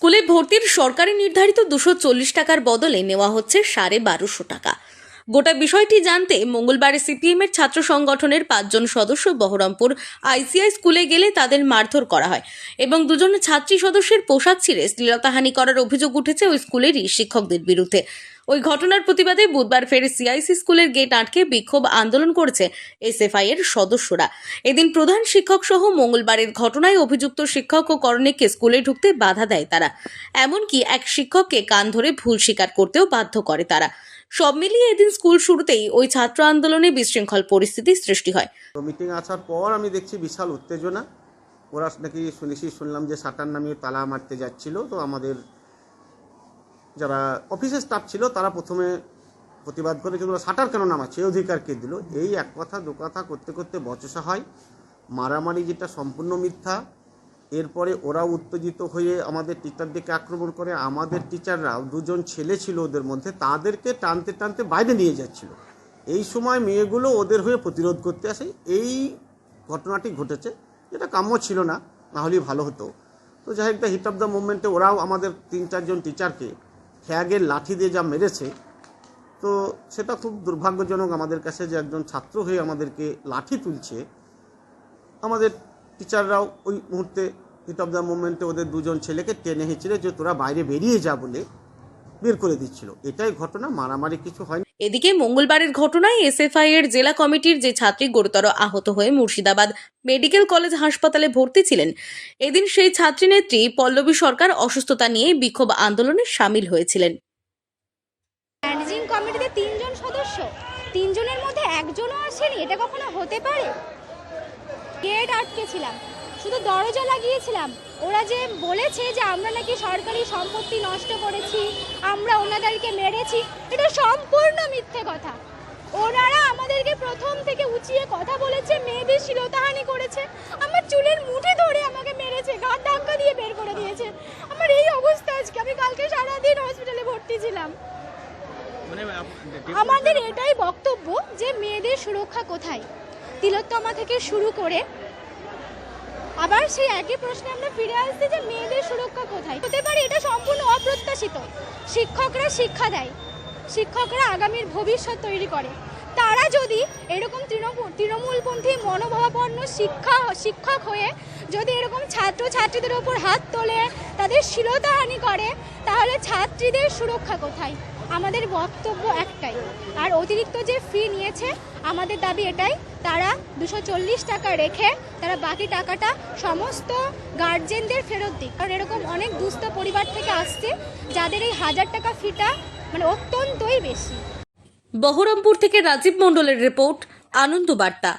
স্কুলে ভর্তির সরকারি নির্ধারিত দুশো চল্লিশ টাকার বদলে নেওয়া হচ্ছে সাড়ে বারোশো টাকা। গোটা বিষয়টি জানতে মঙ্গলবার সিপিএম এর ছাত্র সংগঠনের পাঁচজন সদস্য বহরমপুর আইসিআই স্কুলে গেলে তাদের মারধর করা হয় এবং দুজন ছাত্রী সদস্যের পোশাক ছিঁড়ে শ্লীলতাহানি করার অভিযোগ উঠেছে ওই স্কুলেরই শিক্ষকদের বিরুদ্ধে। ওই ঘটনার প্রতিবাদে বুধবার ফের সিআইসি স্কুলের গেট আটকে বিক্ষোভ আন্দোলন করেছে এসএফআই এর সদস্যরা। এদিন প্রধান শিক্ষক সহ মঙ্গলবারের ঘটনায় অভিযুক্ত শিক্ষক ও করণিককে স্কুলে ঢুকতে বাধা দেয় তারা। এমনকি এক শিক্ষককে কান ধরে ভুল স্বীকার করতেও বাধ্য করে তারা। সব মিলিয়ে এদিন স্কুল শুরুতেই ওই ছাত্র আন্দোলনে বিশৃঙ্খল পরিস্থিতির সৃষ্টি হয়। মিটিং আসার পর আমি দেখছি বিশাল উত্তেজনা। ওরা নাকি শুনেছি, শুনলাম যে সাটার নামে তালা মারতে যাচ্ছিল। তো আমাদের যারা অফিসের স্টাফ ছিল, তারা প্রথমে প্রতিবাদ করে কিন্তু সাটার কেন নামাচ্ছে? অধিকার কে দিল? এই এক কথা, দু কথা, করতে করতে বচসা হয়। মারামারি যেটা সম্পূর্ণ মিথ্যা এরপরে ওরা উত্তেজিত হয়ে আমাদের টিচারদেরকে আক্রমণ করে। আমাদের টিচাররাও দুজন ছেলে ছিল ওদের মধ্যে, তাদেরকে টানতে টানতে বাইরে নিয়ে যাচ্ছিল। এই সময় মেয়েগুলো ওদের হয়ে প্রতিরোধ করতে আসে। এই ঘটনাটি ঘটেছে, যেটা কাম্য ছিল না না হলেই ভালো হতো। তো যাই হোক, দ্য হিট অফ দ্য মুভমেন্টে ওরাও আমাদের তিন, চারজন টিচারকে ফ্যাগের লাঠি দিয়ে যা মেরেছে, তো সেটা খুব দুর্ভাগ্যজনক আমাদের কাছে যে একজন ছাত্র হয়ে আমাদেরকে লাঠি তুলছে। আমাদের টিচাররাও ওই মুহূর্তে হিট অফ দ্য মুভমেন্টে ওদের দুজন ছেলেকে টেনে হেঁচড়ে যে তোরা বাইরে বেরিয়ে যা বলে বের করে দিচ্ছিল। এটাই ঘটনা মারামারি কিছু হয়নি। এদিকে মঙ্গলবারের ঘটনায় এসএফআই এর জেলা কমিটির যে ছাত্রী গুরুতর আহত হয়ে মুর্শিদাবাদ মেডিকেল কলেজ হাসপাতালে ভর্তি ছিলেন। এদিন সেই ছাত্রী নেত্রী পল্লবী সরকার অসুস্থতা নিয়ে বিক্ষোভ আন্দোলনে সামিল হয়েছিলেন। ম্যানেজিং কমিটিতে তিনজন সদস্য। তিনজনের মধ্যে একজনও আসেনি। এটা কখনো হতে পারে? গেট আটকেছিলাম। শুধু দরজা লাগিয়েছিলাম। ওরা যে বলেছে যে আমরা নাকি সরকারি সম্পত্তি নষ্ট করেছি আমরা ওনাদেরকে মেরেছি এটা সম্পূর্ণ মিথ্যে কথা। ওনারা আমাদেরকে প্রথম থেকে উঁচিয়ে কথা বলেছে মেয়েদের শিলতাহানি করেছে আমার চুলের মুঠে ধরে আমাকে মেরেছে ঘাট ধাক্কা দিয়ে বের করে দিয়েছে। আমার এই অবস্থা আজকে আমি কালকে সারাদিন হসপিটালে ভর্তি ছিলাম। মানে আমাদের এটাই বক্তব্য যে মেয়েদের সুরক্ষা কোথায়? তিলোত্তমা থেকে শুরু করে আবার সেই একই প্রশ্নে আমরা ফিরে আসছি যে মেয়েদের সুরক্ষা কোথায়? হতে পারে এটা সম্পূর্ণ অপ্রত্যাশিত। শিক্ষকরা শিক্ষা দেয়। শিক্ষকরা আগামীর ভবিষ্যৎ তৈরি করে। তারা যদি এরকম তৃণমূল তৃণমূলপন্থী মনোভাবাপন্ন শিক্ষা, শিক্ষক হয়ে যদি এরকম ছাত্র ছাত্রীদের ওপর হাত তোলে তাদের শিরতাহানি করে, তাহলে ছাত্রীদের সুরক্ষা কোথায়? আমাদের বক্তব্য একটাই, আর অতিরিক্ত যে ফি নিয়েছে, আমাদের দাবি এটাই, তারা দুশো টাকা রেখে, তারা বাকি টাকাটা সমস্ত গার্জেনদের ফেরত দিক। কারণ এরকম অনেক দুস্থ পরিবার থেকে আসছে, যাদের এই হাজার টাকা ফিটা মানে অত্যন্তই বেশি। বহরমপুর থেকে রাজীব মণ্ডলের রিপোর্ট, আনন্দ বার্তা।